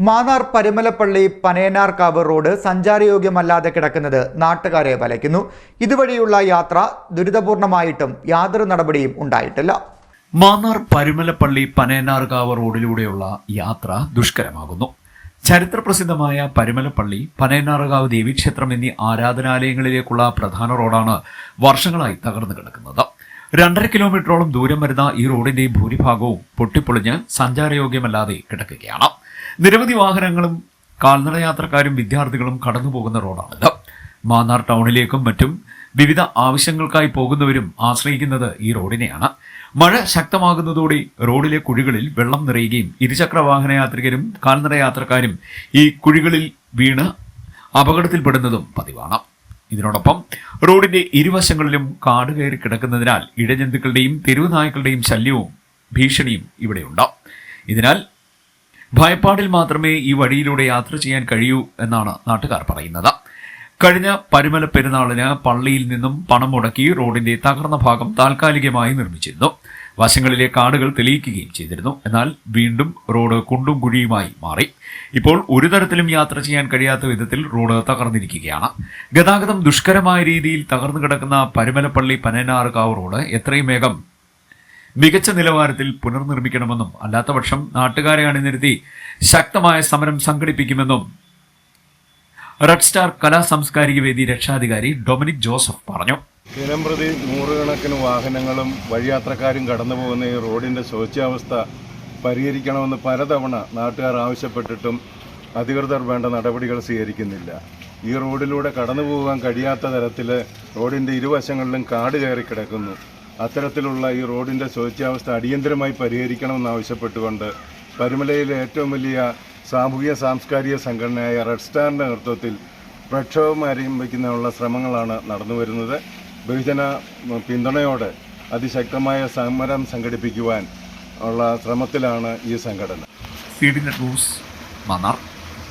മാന്നാർ പരുമലപ്പള്ളി Panayannarkavu road സഞ്ചാരയോഗ്യമല്ലാതെ കിടക്കുന്നത് നാട്ടുകാരെ വലയ്ക്കുന്നു. ഇതുവഴിയുള്ള യാത്ര ദുരിതപൂർണമായിട്ടും യാതൊരു നടപടിയും ഉണ്ടായിട്ടില്ല. മാന്നാർ പരുമലപ്പള്ളി പനേനാർക്കാവ് റോഡിലൂടെയുള്ള യാത്ര ദുഷ്കരമാകുന്നു. ചരിത്രപ്രസിദ്ധമായ പരുമലപ്പള്ളി പനയനാർകാവ് ദേവീക്ഷേത്രം എന്നീ ആരാധനാലയങ്ങളിലേക്കുള്ള പ്രധാന റോഡാണ് വർഷങ്ങളായി തകർന്നു കിടക്കുന്നത്. രണ്ടര കിലോമീറ്ററോളം ദൂരം വരുന്ന ഈ റോഡിന്റെ ഭൂരിഭാഗവും പൊട്ടിപ്പൊളിഞ്ഞ് സഞ്ചാരയോഗ്യമല്ലാതെ കിടക്കുകയാണ്. നിരവധി വാഹനങ്ങളും കാൽനടയാത്രക്കാരും വിദ്യാർത്ഥികളും കടന്നുപോകുന്ന റോഡാണിത്. മാന്നാർ ടൗണിലേക്കും മറ്റും വിവിധ ആവശ്യങ്ങൾക്കായി പോകുന്നവരും ആശ്രയിക്കുന്നത് ഈ റോഡിനെയാണ്. മഴ ശക്തമാകുന്നതോടെ റോഡിലെ കുഴികളിൽ വെള്ളം നിറയുകയും ഇരുചക്ര വാഹന യാത്രികരും കാൽനടയാത്രക്കാരും ഈ കുഴികളിൽ വീണ് അപകടത്തിൽപ്പെടുന്നതും പതിവാണ്. ഇതിനോടൊപ്പം റോഡിന്റെ ഇരുവശങ്ങളിലും കാട് കയറി കിടക്കുന്നതിനാൽ ഇഴജന്തുക്കളുടെയും തെരുവു നായ്ക്കളുടെയും ശല്യവും ഭീഷണിയും ഇവിടെയുണ്ട്. ഇതിനാൽ ഭയപ്പാടിൽ മാത്രമേ ഈ വഴിയിലൂടെ യാത്ര ചെയ്യാൻ കഴിയൂ എന്നാണ് നാട്ടുകാർ പറയുന്നത്. കഴിഞ്ഞ പരുമല പെരുന്നാളിന് പള്ളിയിൽ നിന്നും പണം മുടക്കി റോഡിന്റെ തകർന്ന ഭാഗം താൽക്കാലികമായി നിർമ്മിച്ചിരുന്നു. വശങ്ങളിലെ കാടുകൾ തെളിയിക്കുകയും ചെയ്തിരുന്നു. എന്നാൽ വീണ്ടും റോഡ് കുണ്ടും കുഴിയുമായി മാറി. ഇപ്പോൾ ഒരു തരത്തിലും യാത്ര ചെയ്യാൻ കഴിയാത്ത വിധത്തിൽ റോഡ് തകർന്നിരിക്കുകയാണ്. ഗതാഗതം ദുഷ്കരമായ രീതിയിൽ തകർന്നു കിടക്കുന്ന പരുമലപ്പള്ളി പനനാറുകാവ് റോഡ് എത്രയും വേഗം മികച്ച നിലവാരത്തിൽ പുനർനിർമ്മിക്കണമെന്നും അല്ലാത്തപക്ഷം നാട്ടുകാരെ അണിനിരത്തി ശക്തമായ സമരം സംഘടിപ്പിക്കുമെന്നും റെഡ് സ്റ്റാർ കലാ സാംസ്കാരിക വേദി രക്ഷാധികാരി ഡൊമിനിക് ജോസഫ് പറഞ്ഞു. ദിനംപ്രതി നൂറുകണക്കിന് വാഹനങ്ങളും വഴിയാത്രക്കാരും കടന്നു പോകുന്ന ഈ റോഡിന്റെ ശോച്യാവസ്ഥ പരിഹരിക്കണമെന്ന് പലതവണ നാട്ടുകാർ ആവശ്യപ്പെട്ടിട്ടും അധികൃതർ വേണ്ട നടപടികൾ സ്വീകരിക്കുന്നില്ല. ഈ റോഡിലൂടെ കടന്നു പോകാൻ കഴിയാത്ത തരത്തിൽ റോഡിന്റെ ഇരുവശങ്ങളിലും കാട് കയറി കിടക്കുന്നു. അത്തരത്തിലുള്ള ഈ റോഡിന്റെ ശോച്യാവസ്ഥ അടിയന്തരമായി പരിഹരിക്കണമെന്നാവശ്യപ്പെട്ടുകൊണ്ട് പരുമലയിലെ ഏറ്റവും വലിയ സാമൂഹിക സാംസ്കാരിക സംഘടനയായ റെഡ് സ്റ്റാറിന്റെ നേതൃത്വത്തിൽ പ്രക്ഷോഭം ആരംഭിക്കുന്നതിനുള്ള ശ്രമങ്ങളാണ് നടന്നു വരുന്നത് ബഹുജന പിന്തുണയോടെ അതിശക്തമായ സമരം സംഘടിപ്പിക്കുവാൻ ഉള്ള ശ്രമത്തിലാണ് ഈ സംഘടന. Net news Mannar